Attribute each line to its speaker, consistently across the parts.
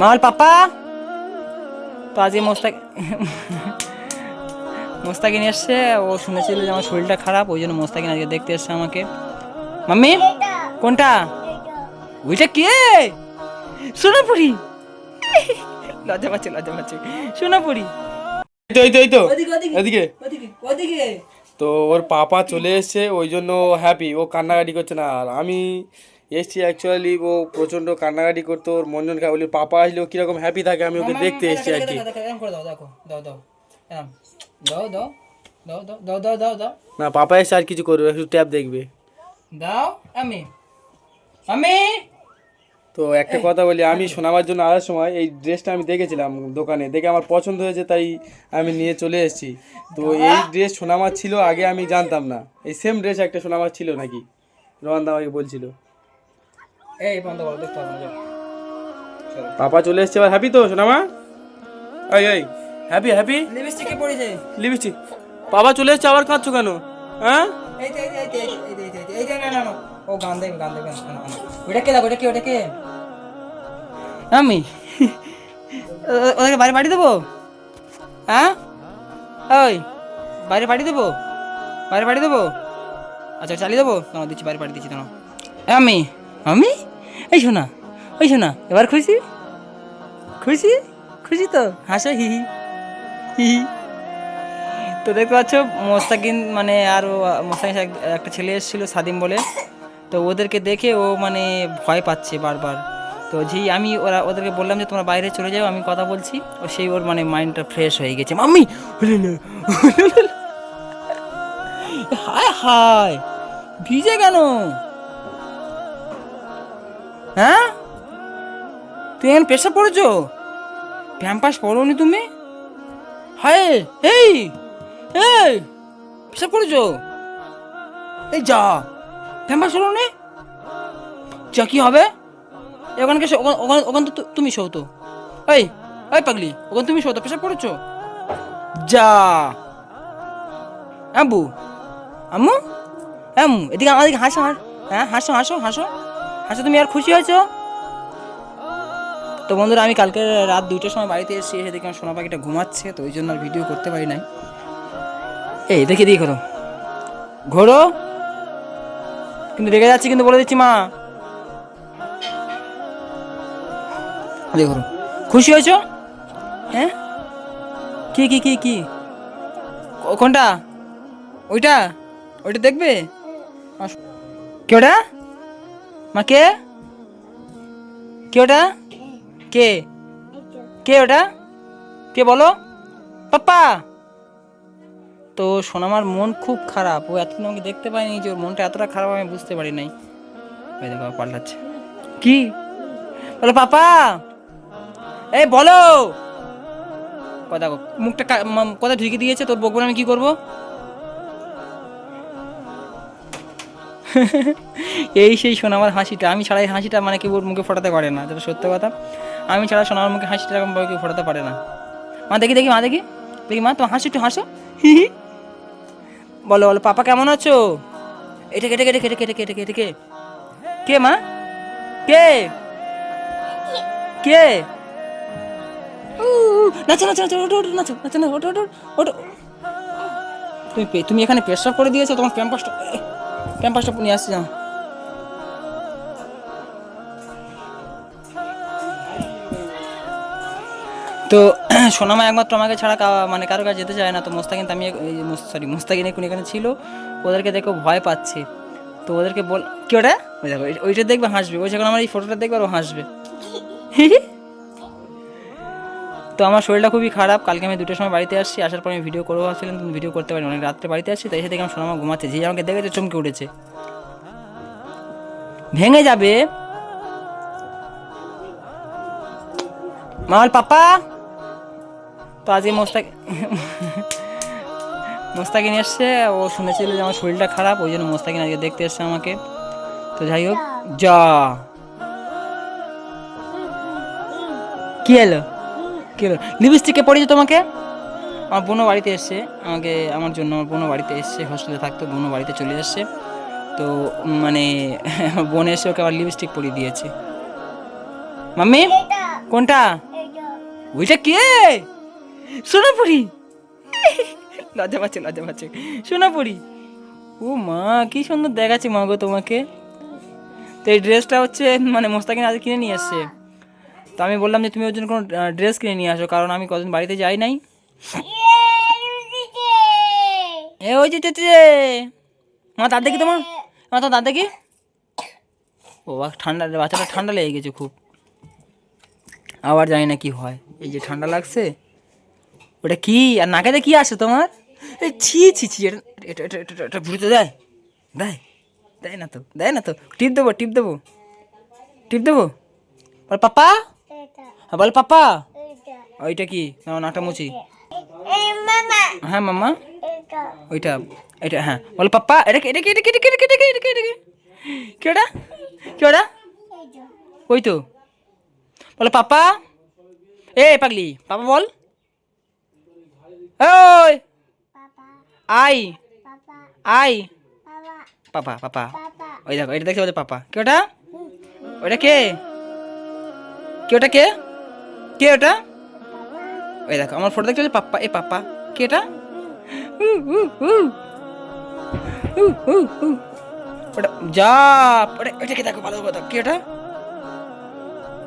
Speaker 1: মামাল পাপা তো আজকে মোস্তাক মোস্তাকিন এসছে। ও শুনেছিল যে আমার শরীরটা খারাপ ওই জন্য মোস্তাকিন আজকে দেখতে এসছে আমাকে। মাম্মি কোনটা? ওইটা কে? সোনাপুরি। লজ্জা পাচ্ছে লজ্জা পাচ্ছে। সোনাপুরি।
Speaker 2: এই তো এই তো এই তো এদিকে তো ওর পাপা চলে এসছে ওই জন্য হ্যাপি ও কান্নাকাটি করছে না। আর আমি এসছি অ্যাকচুয়ালি ও প্রচণ্ড কান্নাকাটি করতো ওর মঞ্জন কাবলির পাপা আসলে ও কীরকম হ্যাপি থাকে আমি ওকে দেখতে এসছি আর কি না পাপা এসে আর কিছু করবে একটু ট্যাপ দেখবে
Speaker 1: দাও আমি আমি
Speaker 2: তো একটা কথা বলি আমি শোনাবার জন্য আসার সময় এই ড্রেসটা আমি দেখেছিলাম দোকানে দেখে আমার পছন্দ হয়েছে তাই আমি নিয়ে চলে এসেছি তো এই ড্রেস শোনামার ছিল আগে আমি জানতাম না এই সেম ড্রেস একটা শোনামার ছিল নাকি রোহান আমাকে বলছিল
Speaker 1: এই বন্ধ করো দেখতে হবে না
Speaker 2: পাপা চলে এসছে এবার হ্যাপি তো সোনামা? এই এই হ্যাপি হ্যাপি
Speaker 1: লিপস্টিকে পড়েছে
Speaker 2: লিপস্টিক। বাবা চলে এসছে আবার কাঁদছো কেন? হ্যাঁ?
Speaker 1: এই তো এই তো এই তো এই তো, এই এই না না না। ও গান দেখবে গান। ওটা কে দেখো ওটা কে ওটা কে আমি? ওদেরকে বাইরে পাঠিয়ে দেবো? হ্যাঁ? ওই বাইরে পাঠিয়ে দেবো? বাইরে পাঠিয়ে দেবো? আচ্ছা চালিয়ে দেবো? তোমার দিচ্ছি বাইরে পাঠিয়ে দিচ্ছি তোমার আমি? আমি? এই শোনা ওই শোনা, এবার খুশি? খুশি? খুশি তো? হাসো, হি হি হি। তো দেখতে পাচ্ছ, মোস্তাকিন মানে আরও মোস্তাকিন একটা ছেলে এসেছিল সাদিম বলে। তো ওদেরকে দেখে ও মানে ভয় পাচ্ছে বারবার। তো যেই আমি ওরা, ওদেরকে বললাম যে তোমরা বাইরে চলে যাও, আমি কথা বলছি। ও সেই ওর মানে মাইন্ডটা ফ্রেশ হয়ে গেছে। মাম্মি! হায় হায়! ভিজে কেন? হ্যাঁ? তুই এখন পেশা পড়েছো? প্যাম্পাস পড়োনি তুমি? হায়, এই এই, পেশাব করেছ এই যা ফেমাস হলো নে যা, কি হবে? ওখানকে ওখান- ওখান তো তুমি শো তো। এই এই পাগলি, ওখান তুমি শো তো, পেশাব করেছ যা। আব্বু আম্মু? আম্মু, এদিকে আমাদেরকে হাসো, হাস হ্যাঁ হাসো হাসো হাসো। হাসো তুমি আর খুশি হয়েছো? তো বন্ধুরা, আমি কালকে রাত দুইটার সময় বাড়িতে এসেছি, এসে দেখি আমার সোনা পাখিটা ঘুমাচ্ছে, তো ওই জন্য আর ভিডিও করতে পারি নাই। এই, দেখি দিয়ে ঘোরো। ঘোরো? কিন্তু রেগে যাচ্ছি, কিন্তু বলে দিচ্ছি মা। ঘোরো। খুশি হয়েছ? হ্যাঁ? কি কি কি? কি, কোনটা? ওইটা? ওইটা দেখবে? আস- কে ওটা? মা, কে? কে ওটা? কে? কে ওটা? কে বলো? পাপ্পা! তো সোনামার মন খুব খারাপ। ও এতদিন আমাকে দেখতে পাইনি যে ওর মনটা এতটা খারাপ আমি বুঝতে পারি নাই। দেখো, পাল্টাচ্ছে। কি? বলো পাপা এই বলো! কথা মুখটা কথা ঢুকে দিয়েছে? তোর বকবো আমি কি করব? এই সেই সোনামার হাসিটা, আমি ছাড়া এই হাসিটা মানে কেউ মুখে ফোটাতে পারে না, যেটা সত্য কথা। আমি ছাড়া সোনামার মুখে হাসিটা এরকমভাবে কেউ ফোটাতে পারে না। মা, দেখি দেখি, মা, দেখি। দেখি, মা, তোমার হাসি একটু হাসো। হি হি। বলো বলো, পাপা কেমন আছো? এটা কেটে কেটে কেটে কেটে কেটে কেটে কে কে মা? কে? কে? না তুমি তুমি এখানে পেশাব করে দিয়েছ, তোমার ক্যাম্পাসটা ক্যাম্পাসটা নিয়ে আসছি যাও তো, সোনামা একমাত্র আমাকে ছাড়া মানে কারও কাছে যেতে চায় না। তো মোস্তাকিন আমি সরি মোস্তাকিন এখন এখানে ছিল। ওদেরকে দেখো ভয় পাচ্ছে। তো ওদেরকে বল, কি ওটা? ওই দেখো, ওই- ওইটা দেখবে, হাসবে। ওই যখন আমার এই ফটোটা দেখবে, আর ও হাসবে। তো আমার শরীরটা খুবই খারাপ। কালকে আমি দুটোর সময় বাড়িতে আসছি, আসার পর আমি ভিডিও করব ভাবছিলাম, কিন্তু ভিডিও করতে পারি অনেক রাত্রে বাড়িতে আসছি, তাই এসে দেখে আমার সোনামা ঘুমাচ্ছে। যে আমাকে দেখেছে, চমকে উঠেছে। ভেঙে যাবে। মামাল পাপা! তো আজকে মোস্তাক, মোস্তাকিন এসছে, ও শুনেছিল যে আমার শরীরটা খারাপ, ওই জন্য মোস্তাকিন আজকে দেখতে এসছে আমাকে। তো যাই হোক, যা। কি এলো কি এলো লিপস্টিকে পড়েছে তোমাকে? আমার বোনও বাড়িতে এসছে। আমাকে আমার জন্য আমার বোনও বাড়িতে এসছে হোস্টেলে থাকতো বোনও বাড়িতে চলে এসছে। তো মানে বোন এসে ওকে আবার লিপস্টিক পরিয়ে দিয়েছে। মাম্মি কোনটা? ওইটা কে? সোনাপুরি। লজ্জা পাচ্ছে লজ্জা পাচ্ছে। সোনাপুরি। ও মা কি সুন্দর দেখাচ্ছে মা গো তোমাকে। তো এই ড্রেসটা হচ্ছে মানে মোস্তাকিন আজ কিনে নিয়ে এসছে তো আমি বললাম যে তুমি ওর জন্য কোনো ড্রেস কিনে নিয়ে আসো, কারণ আমি কদিন বাড়িতে যাই নাই। এ, ওই যে মা দাঁত দেখি তোমার? মা তো দাঁত দেখি? ও ঠান্ডা, বাচ্চাটা ঠান্ডা লেগে গেছে খুব। আবার জানি না কি হয়। এই যে ঠান্ডা লাগছে। ওটা কি? আর নাকেতে কি আসে তোমার? ছি ছি ছি এটা এটা এটা এটা ভুড়িতে দেয়। দেয়? দেয় না তো, দেয় না তো। টিপ দেবো টিপ দেবো। টিপ দেবো? বল, পাপা? হ্যাঁ, বল পাপা। ওইটা কি? না নাটা মুচি হ্যাঁ মাম্মা ওইটা এটা হ্যাঁ। বল পাপ্পা এটা কি এটা কি এটা কি এটা কি এটা কি এটা কি এটা কি কি? ওটা? কি ওটা? ওই তো। বলো পাপা। এ পাগলি পাপা বল। ওই। আই। আই। পাপা। পাপা ওই দেখো এটা দেখতে বলে পাপা। কি ওটা? ওটা কে? কি ওটা কে? কে ওটা ওই দেখো, আমার ফটো দেখতে পাপ্পা, এ পাপ্পা, কে এটা। ওটা, যা, ওটা, ওটাকে দেখো, ভালো কথা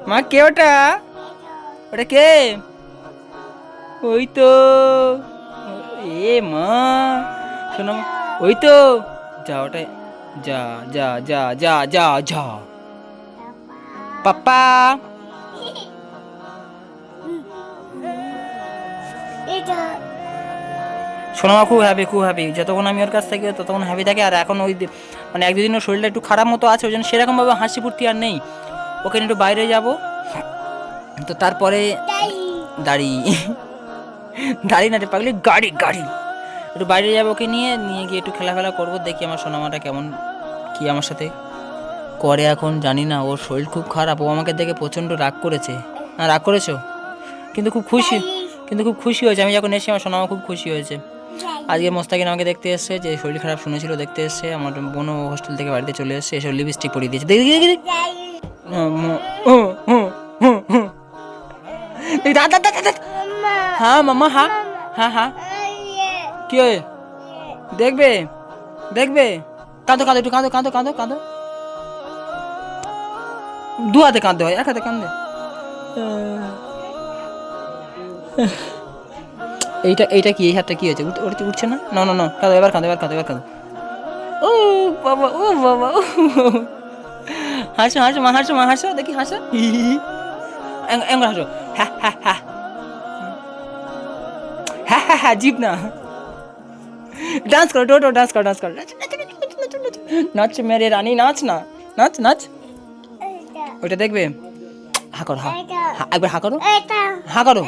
Speaker 1: মা, কে ওটা? ওটা কে? ওই তো, এ মা, শোনো ওই তো, যা ওটা যা যা যা যা যা যা, পাপ্পা। সোনামা খুব হ্যাপি খুব হ্যাপি যতক্ষণ আমি ওর কাছ থেকে ততক্ষণ হ্যাপি থাকে। আর এখন ওই মানে এক দুদিন ওর শরীরটা একটু খারাপ মতো আছে ওই জন্য সেরকমভাবে হাসি ফুর্তি আর নেই। ওকে একটু বাইরে যাব। তো তারপরে দাড়ি। দাড়ি। না রে পাগলি গাড়ি গাড়ি। একটু বাইরে যাব ওকে নিয়ে নিয়ে গিয়ে একটু খেলাফেলা করব দেখি আমার সোনামাটা কেমন কি আমার সাথে করে এখন জানি না। ওর শরীর খুব খারাপ ও আমাকে দেখে প্রচণ্ড রাগ করেছে। না রাগ করেছ? কিন্তু খুব খুশি। কিন্তু খুব খুশি হয়েছে। আমি যখন এসে আমার সোনামা খুব খুশি হয়েছে। আজকে মোস্তাকিন আমাকে দেখতে এসেছে, যে শরীর খারাপ শুনেছিল দেখতে এসেছে। আমার বোনও হোস্টেল থেকে বাড়িতে চলে এসেছে এসব লিপস্টিক পরিয়ে দিয়েছে। দেখি দেখি হ্যাঁ মামা হ্যাঁ হ্যাঁ হ্যাঁ কি হয় দেখবে দেখবে। কাঁদো কাঁদো একটু, কাঁদো কাঁদো কাঁদো কাঁদো। দু হাতে কাঁদতে হয়, এক হাতে কাঁদে এইটা এইটা কি? এই হাতটা কি হয়েছে? উঠ- উঠছে উঠছে না? না না না কাঁদো এবার কাঁদো এবার কাঁদো এবার কাঁদো। ও বাবা ও বাবা ও। হাসো হাসো মা হাসো মা হাসো দেখি হাসো। এঙ্গল হাসো। হ্যাঁ হ্যাঁ হ্যাঁ হ্যাঁ হ্যাঁ হ্যাঁ জিপ না। ডান্স করো টোটো ডান্স করো ডান্স করো। নাচ মেরে রানী নাচ না। নাচ নাচ। ওইটা দেখবে। হা করো হা, একবার হা করো। হা করো।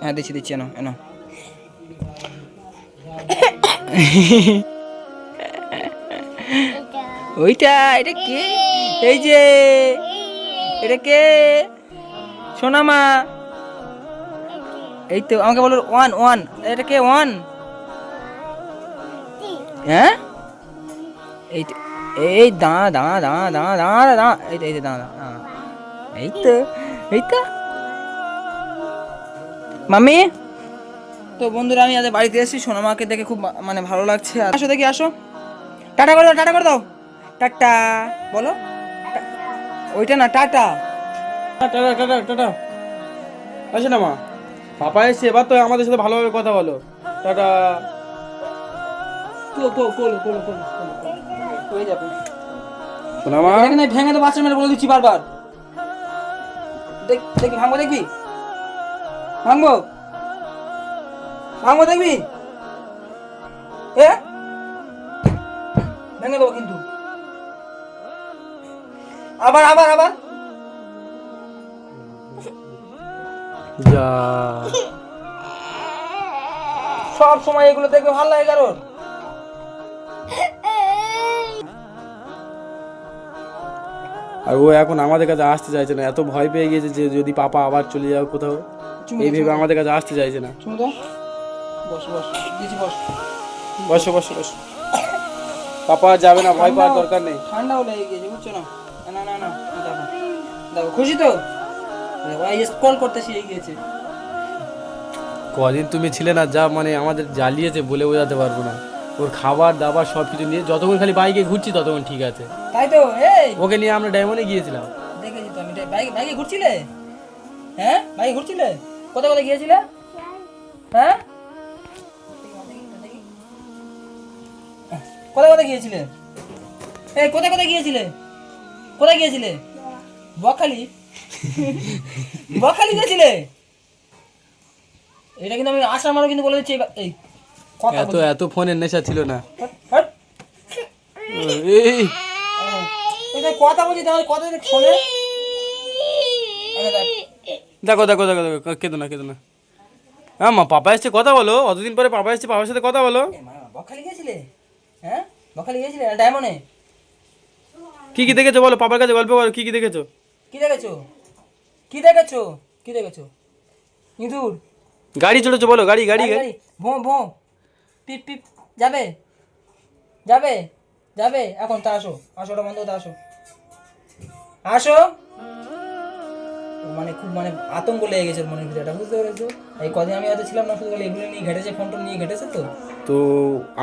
Speaker 1: হ্যাঁ দিচ্ছি দিচ্ছি, এনো এনো। ওইটা, এটা কে? এই যে, এটা কে? সোনামা এই তো, আমাকে বলো, ওয়ান ওয়ান। এটা কে, ওয়ান? হ্যাঁ? এই তো, এই দাঁড়া দাঁড়া দাঁড়া দাঁড়া দাঁড়া এই তো এই তো দাঁড়া। এই তো এই তো। মামি তো বন্ধুরা আমি আজ বাড়িতে এসেছি। সোনামাকে দেখে খুব মানে ভালো লাগছে। আসো দেখি আসো। টাটা করে দাও টাটা করে দাও। টাটা। বলো। ওইটা না টাটা।
Speaker 2: Tata tata tata. আসে না মা। পাপা এসে এবার তো আমাদের সাথে ভালোভাবে কথা বলো। টাটা।
Speaker 1: কো- কো- কোলো, কোলো, কোলো, কোলো, কোলো। হয়ে যাবে।
Speaker 2: শোনা মা।
Speaker 1: এখানে ভেঙে তো বাচ্চা মেরে বলে দিচ্ছি বারবার। দেখ দেখি ভাঙবো দেখবি ভাঙবো? ভাঙবো দেখবি? ভেঙে দেবো কিন্তু। আবার আবার আবার।
Speaker 2: যা।
Speaker 1: সব সময় এগুলো দেখবে ভালো লাগে কারোর।
Speaker 2: আর ও এখন আমাদের কাছে আসতে চাইছে না এত ভয় পেয়ে গেছে যে যদি পাপা আবার চলে যাও কোথাও। এই ভেবে আমাদের কাছে আসতে চাইছে না।
Speaker 1: বস বস বস।
Speaker 2: বসো পাপা যাবে না ভয় পাওয়ার দরকার নেই।
Speaker 1: ঠান্ডাও লেগে গিয়েছে বুঝছ না? না না না দেখো। দেখো খুশি তো? ওই স্কল করতে শিখে গিয়েছে।
Speaker 2: কদিন তুমি ছিলে না যা মানে আমাদের জ্বালিয়েছে বলে বোঝাতে পারব না। ওর খাবার দাবার সব কিছু নিয়ে যতক্ষণ খালি বাইকে ঘুরছি ততক্ষণ ঠিক আছে।
Speaker 1: তাই তো এই!
Speaker 2: ওকে নিয়ে আমরা ডায়মন্ডে গিয়েছিলাম।
Speaker 1: দেখেছি তো আমি বাইকে বাইকে ঘুরছিলে? হ্যাঁ? বাইকে ঘুরছিলে? কোথায় কোথায় গিয়েছিলে? হ্যাঁ? কোথায় কোথায় গিয়েছিলে? এই কোথায় কোথায় গিয়েছিলে? কোথায় গিয়েছিলে? বকখালি? বকখালি গিয়েছিলে? এটা কিন্তু আমি আসার মারও কিন্তু বলে দিচ্ছি এই- কথা
Speaker 2: এত এত ফোনের নেশা ছিল না।
Speaker 1: Hot, hot.
Speaker 2: এই।
Speaker 1: হ্যাঁ। কথা বলছি তাহলে কথা শোনে। দেখ।
Speaker 2: দেখো দেখো দেখো কেঁদো না কেঁদো না। হ্যাঁ মা পাপা এসছে কথা বলো। অতদিন পরে পাপা এসছে পাপার সাথে কথা বলো।
Speaker 1: বকখালি গিয়েছিলে হ্যাঁ? বকখালি গিয়েছিলে ডায়মন্ডে?
Speaker 2: কি কি দেখেছ বলো? পাপার কাছে গল্প করো কি কি দেখেছ?
Speaker 1: কি দেখেছ? কি দেখেছ? কি দেখেছ? ইঁদুর।
Speaker 2: গাড়ি চড়েছো বলো গাড়ি গাড়ি
Speaker 1: গাড়ি। ভোঁ ভোঁ। পিপ পিপ। যাবে? যাবে? যাবে? এখন তা আসো। আসো ওটা বন্ধ তা আসো। আসো। মানে খুব মানে আতঙ্ক লেগে গেছে মনের ভিতরে এটা বুঝতে পেরেছ? এই কদিন আমি হয়তো ছিলাম না শুধু এগুলো নিয়ে ঘেটেছে ফোন টোন নিয়ে ঘেটেছে তো?
Speaker 2: তো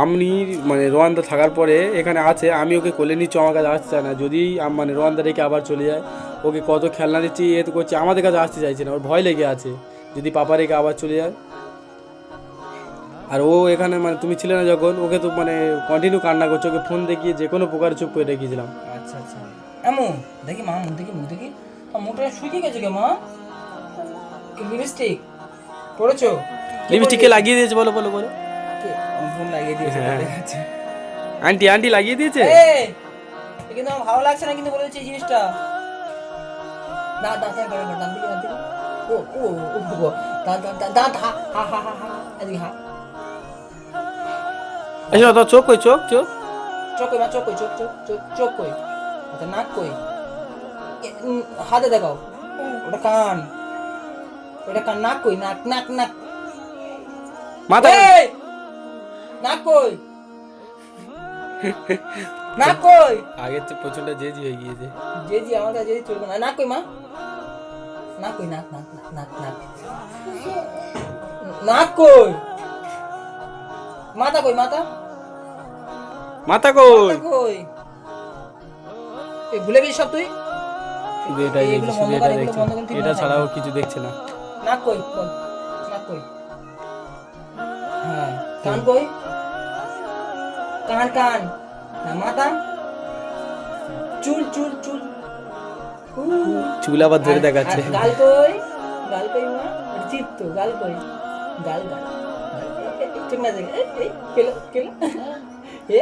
Speaker 2: আমি মানে রোয়ান্দা থাকার পরে এখানে আছে আমি ওকে কোলে নিচ্ছি আমার কাছে আসতে চায় না। যদি মানে রোয়ান্দা রেখে আবার চলে যায় ওকে কত খেলনা দিচ্ছি এ তো করছি আমাদের কাছে আসতে চাইছে না ওর ভয় লেগে আছে। যদি পাপা রেখে আবার চলে যায়। আর ও এখানে মানে তুমি ছিলে না যখন ওকে তো মানে কন্টিনিউ কান্না করছে ওকে ফোন দেখিয়ে যে কোনো প্রকার চুপ করে রেখেছিলাম।
Speaker 1: আচ্ছা আচ্ছা। এমন দেখি মা মুখ দেখি মুখ দেখি। মুখটা শুকিয়ে গেছে কে মা লিপস্টিক পড়েছো
Speaker 2: লিপস্টিকে লাগিয়ে দিয়েছে বলো বলো বলো
Speaker 1: ফোন লাগিয়ে দিয়েছে
Speaker 2: হ্যাঁ। আন্টি আন্টি লাগিয়ে দিয়েছে
Speaker 1: কিন্তু আমার ভালো লাগছে না কিন্তু বলে দিচ্ছি এই জিনিসটা না দাঁত দাঁত দাঁত দিকে দাঁত দিকে ও ও ও ও দাঁত দাঁত দাঁত দাঁত হা হা হা হা হা এদিকে হা
Speaker 2: আচ্ছা তো চোখ কই চোখ চোখ
Speaker 1: চোখ কই মা চোখ কই চোখ চোখ চোখ চোখ কই আচ্ছা নাক কই হাতে দেখাও। ওটা কান। ওটা কান নাক কই? নাক নাক নাক।
Speaker 2: মাথা
Speaker 1: নাক কই? নাক কই?
Speaker 2: আগের চেয়ে প্রচণ্ড জেজি হয়ে গিয়েছে।
Speaker 1: যে জি আমার কাছে যদি চলবে না। নাক কই মা? নাক কই? নাক নাক নাক নাক নাক। নাক কই? মাথা কই মাথা?
Speaker 2: মাথা কই?
Speaker 1: মাথা কই? এ ভুলে গেছিস সব তুই?
Speaker 2: শুধু এটাই দেখছি, শুধু
Speaker 1: বন্ধ কর,
Speaker 2: এটা দেখছে ছাড়াও কিছু দেখছে না।
Speaker 1: নাক কই নাক কই। হ্যাঁ কান কই? কান কান। না মাথা। চুল চুল চুল।
Speaker 2: চুল আবার ধরে দেখাচ্ছে।
Speaker 1: গাল কই? গাল কই চিত তো গাল কই? গাল গাল। না দেখ এই কেলো কেলো এ?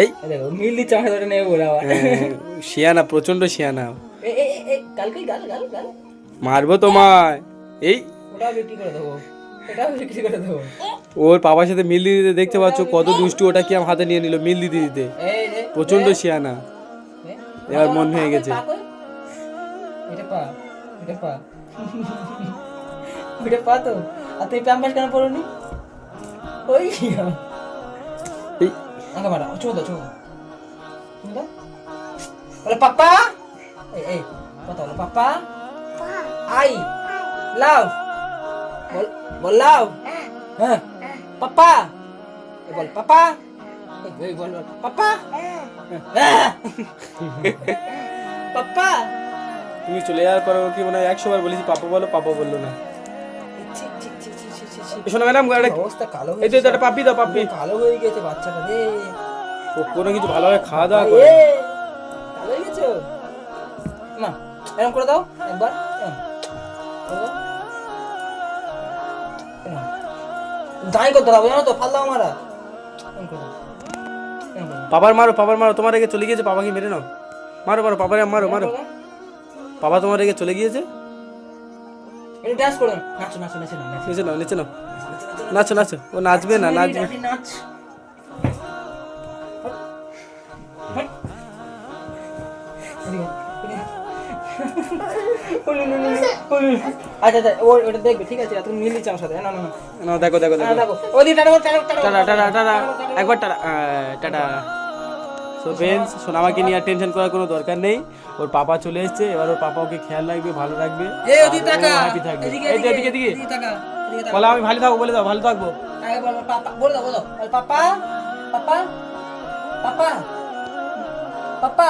Speaker 2: এই।
Speaker 1: দেখো মিল নেবে বলে আবার।
Speaker 2: হ্যাঁ, শিয়ানা প্রচণ্ড শিয়ানা। মারবো তোমায়। এই। ওর বাবার সাথে মিল দিতে দেখতে পাচ্ছ কত দুষ্টু ওটা কি আমার হাতে নিয়ে নিল মিল দিতে দিতে। প্রচণ্ড শিয়ানা। এবার মন হয়ে গেছে।
Speaker 1: এটা পা এটা পা। ওইটা পা তো। আর তুই প্যাম্পাস কেন পড়নি? ওই
Speaker 2: এই।
Speaker 1: আগে মারা চোখ দাও। পাপ্পা এই এই কথা বলো পাপ্পা আই লাভ বল বল লাভ হ্যাঁ পাপ্পা এই বল পাপ্পা এই, এই বল বল পাপ্পা হ্যাঁ। পাপ্পা
Speaker 2: তুমি চলে যাওয়ার পর কি মনে হয় একশো বার বলেছি পাপা বলো পাপা বলল না। শোনো ম্যাডাম
Speaker 1: অবস্থা কালো
Speaker 2: এই তো একটা পাপি দাও পাপি
Speaker 1: কালো হয়ে গেছে বাচ্চাটা রে।
Speaker 2: ও কোনো কিছু ভালোভাবে খাওয়া দাওয়া করে
Speaker 1: এরকম করে দাও একবার। দাঁড়ি করতে হবে জানো তো ফাল দাও। মারা।
Speaker 2: পাপার মারো পাপার মারো তোমার রেগে চলে গিয়েছে পাপাকে মেরে নাও? মারো মারো পাপারে মারো মারো। পাপা তোমার রেগে চলে গিয়েছে।
Speaker 1: নাচো নাচো নাচো নাচো।
Speaker 2: নিচে নিচে নাচো নাচো। ও নাচবে না নাচবে।
Speaker 1: নাচি, আচ্ছা আচ্ছা ও ওটা দেখবে ঠিক আছে তুমি মিল দিচ্ছে আমার সাথে না না না।
Speaker 2: নাও দেখো দেখো
Speaker 1: হ্যাঁ,
Speaker 2: দেখো।
Speaker 1: Tata tata tata
Speaker 2: tata. একবার টাটা টাটা। সো ফ্রেন্ডস সোনামাকে নিয়ে আর টেনশন করার কোনো দরকার নেই। ওর পাপা চলে এসেছে এবার ওর পাপা ওকে খেয়াল রাখবে ভালো রাখবে। হ্যাপি থাকবে।
Speaker 1: এদিকে
Speaker 2: এদিকে এদিকে বলো আমি ভালো থাকব বলে দাও ভালো থাকব।
Speaker 1: বলো দাও, বলো, পাপা পাপা পাপা পাপা।